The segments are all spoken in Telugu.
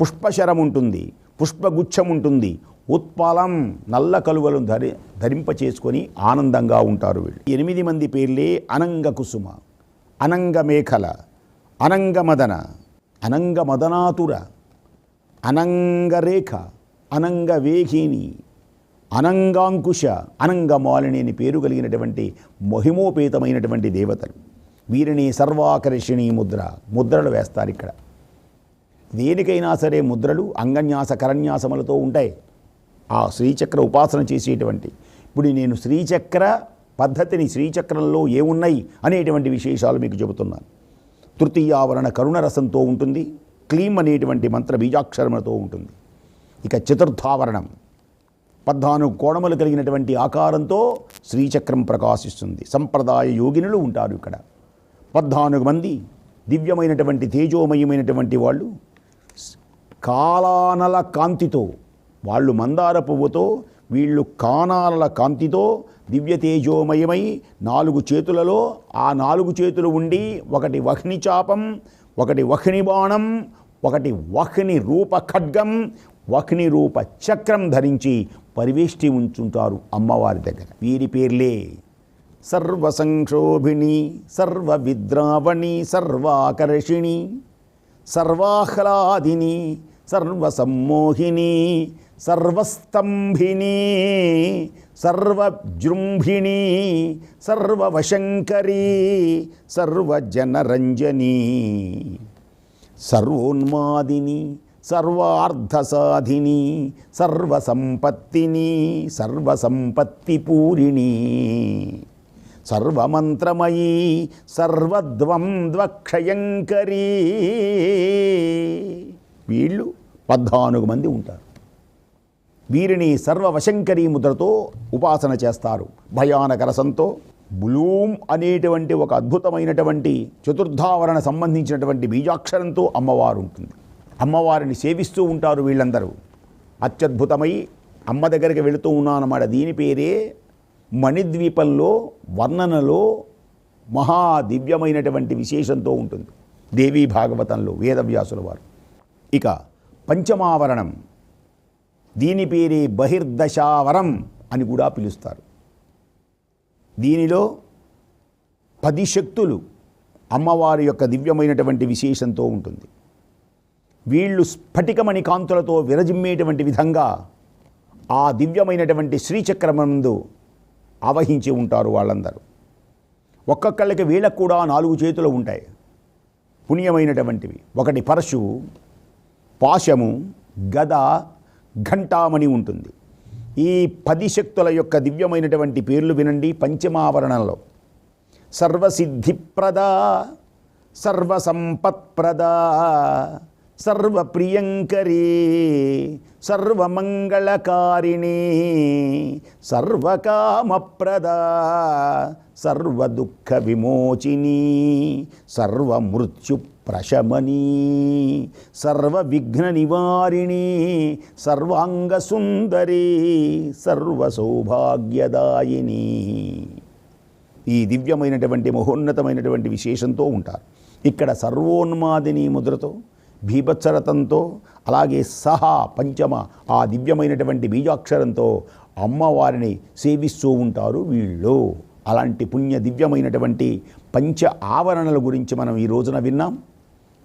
పుష్పశరం ఉంటుంది పుష్పగుచ్చం ఉంటుంది. ఉత్పాలం నల్ల కలువలు ధరి ధరింప చేసుకొని ఆనందంగా ఉంటారు వీళ్ళు. ఎనిమిది మంది పేర్లే అనంగ కుసుమ అనంగ మేఖల అనంగ మదన అనంగ మదనాతుర అనంగరేఖ అనంగ వేగిని అనంగాంకుశ అనంగమాలిని అని పేరు కలిగినటువంటి మహిమోపేతమైనటువంటి దేవతలు. వీరిని సర్వాకర్షిణీ ముద్ర ముద్రలు వేస్తారు ఇక్కడ. దేనికైనా సరే ముద్రలు అంగన్యాస కరన్యాసములతో ఉంటాయి. ఆ శ్రీచక్ర ఉపాసన చేసేటువంటి ఇప్పుడు నేను శ్రీచక్ర పద్ధతిని శ్రీచక్రంలో ఏమున్నాయి అనేటువంటి విశేషాలు మీకు చెబుతున్నాను. తృతీయావరణ కరుణరసంతో ఉంటుంది క్లీం అనేటువంటి మంత్ర బీజాక్షరములతో ఉంటుంది. ఇక చతుర్థావరణం పద్నాలుగు కోణములు కలిగినటువంటి ఆకారంతో శ్రీచక్రం ప్రకాశిస్తుంది. సంప్రదాయ యోగినులు ఉంటారు ఇక్కడ. పద్నాలుగు మంది దివ్యమైనటువంటి తేజోమయమైనటువంటి వాళ్ళు కాలానల కాంతితో వాళ్ళు మందార పువ్వుతో వీళ్ళు కానాలల కాంతితో దివ్య తేజోమయమై నాలుగు చేతులలో ఆ నాలుగు చేతులు ఉండి ఒకటి వహ్ని చాపం ఒకటి వహ్ని బాణం ఒకటి వహ్ని రూప ఖడ్గం వహ్ని రూప చక్రం ధరించి పరివేష్టి ఉంచుంటారు అమ్మవారి దగ్గర. వీరి పేర్లే సర్వసంక్షోభిణి సర్వ విద్రావణి సర్వాకర్షిణి సర్వాహ్లాదిని సర్వసమ్మోహిని సర్వస్తంభిని సర్వజృంభిణి సర్వవశంకరీ సర్వజనరంజనీ సర్వోన్మాదిని సర్వార్థసాధిని సర్వసంపత్తిని సర్వసంపత్తి పూరిణి సర్వమంత్రమయీ సర్వద్వంద్వక్షయంకరీ. వీళ్ళు పద్నాలుగు మంది ఉంటారు. వీరిని సర్వవశంకరీ ముద్రతో ఉపాసన చేస్తారు. భయానక రసంతో బ్లూమ్ అనేటువంటి ఒక అద్భుతమైనటువంటి చతుర్థావరణ సంబంధించినటువంటి బీజాక్షరంతో అమ్మవారు ఉంటుంది. అమ్మవారిని సేవిస్తూ ఉంటారు వీళ్ళందరూ. అత్యద్భుతమై అమ్మ దగ్గరికి వెళుతూ ఉన్నానన్నమాట. దీని పేరే మణిద్వీపంలో వర్ణనలో మహా దివ్యమైనటువంటి విశేషంతో ఉంటుంది. దేవీ భాగవతంలో వేదవ్యాసుల వారు. ఇక పంచమావరణం. దీని పేరే బహిర్దశావరం అని కూడా పిలుస్తారు. దీనిలో పది శక్తులు అమ్మవారి యొక్క దివ్యమైనటువంటి విశేషంతో ఉంటుంది. వీళ్ళు స్ఫటికమణి కాంతులతో విరజిమ్మేటువంటి విధంగా ఆ దివ్యమైనటువంటి శ్రీచక్రమందు ఆవహించి ఉంటారు వాళ్ళందరూ. ఒక్కొక్కళ్ళకి వీళ్ళకు కూడా నాలుగు చేతులు ఉంటాయి. పుణ్యమైనటువంటివి. ఒకటి పరశువు పాశము గద ఘంటామణి ఉంటుంది. ఈ పది శక్తుల యొక్క దివ్యమైనటువంటి పేర్లు వినండి పంచమావరణంలో. సర్వసిద్ధిప్రద సర్వసంపత్ప్రద సర్వప్రియంకరీ సర్వమంగళకారిణి సర్వకామప్రద సర్వదుఃఖ విమోచిని సర్వమృత్యు ప్రశమని సర్వ విఘ్న నివారిణి సర్వాంగసుందరి సర్వసౌభాగ్యదాయిని సర్వ ఈ దివ్యమైనటువంటి మహోన్నతమైనటువంటి విశేషంతో ఉంటారు ఇక్కడ సర్వోన్మాదిని ముద్రతో భీభత్సరతంతో అలాగే సహా పంచమ ఆ దివ్యమైనటువంటి బీజాక్షరంతో అమ్మవారిని సేవిస్తూ ఉంటారు వీళ్ళు. అలాంటి పుణ్య దివ్యమైనటువంటి పంచ ఆవరణల గురించి మనం ఈ రోజున విన్నాం.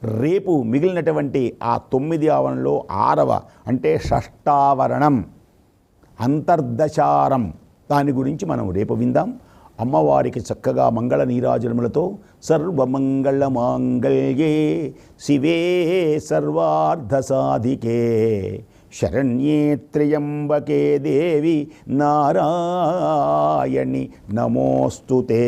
రేపు మిగిలినటువంటి ఆ తొమ్మిది ఆవరణలో ఆరవ అంటే షష్టావరణం అంతర్దశారం దాని గురించి మనం రేపు విందాం. అమ్మవారికి చక్కగా మంగళ నీరాజనములతో సర్వమంగళ మాంగళ్యే శివే సర్వార్ధసాధికే. శరణ్యే త్ర్యంబకే దేవి నారాయణి నమోస్తుతే.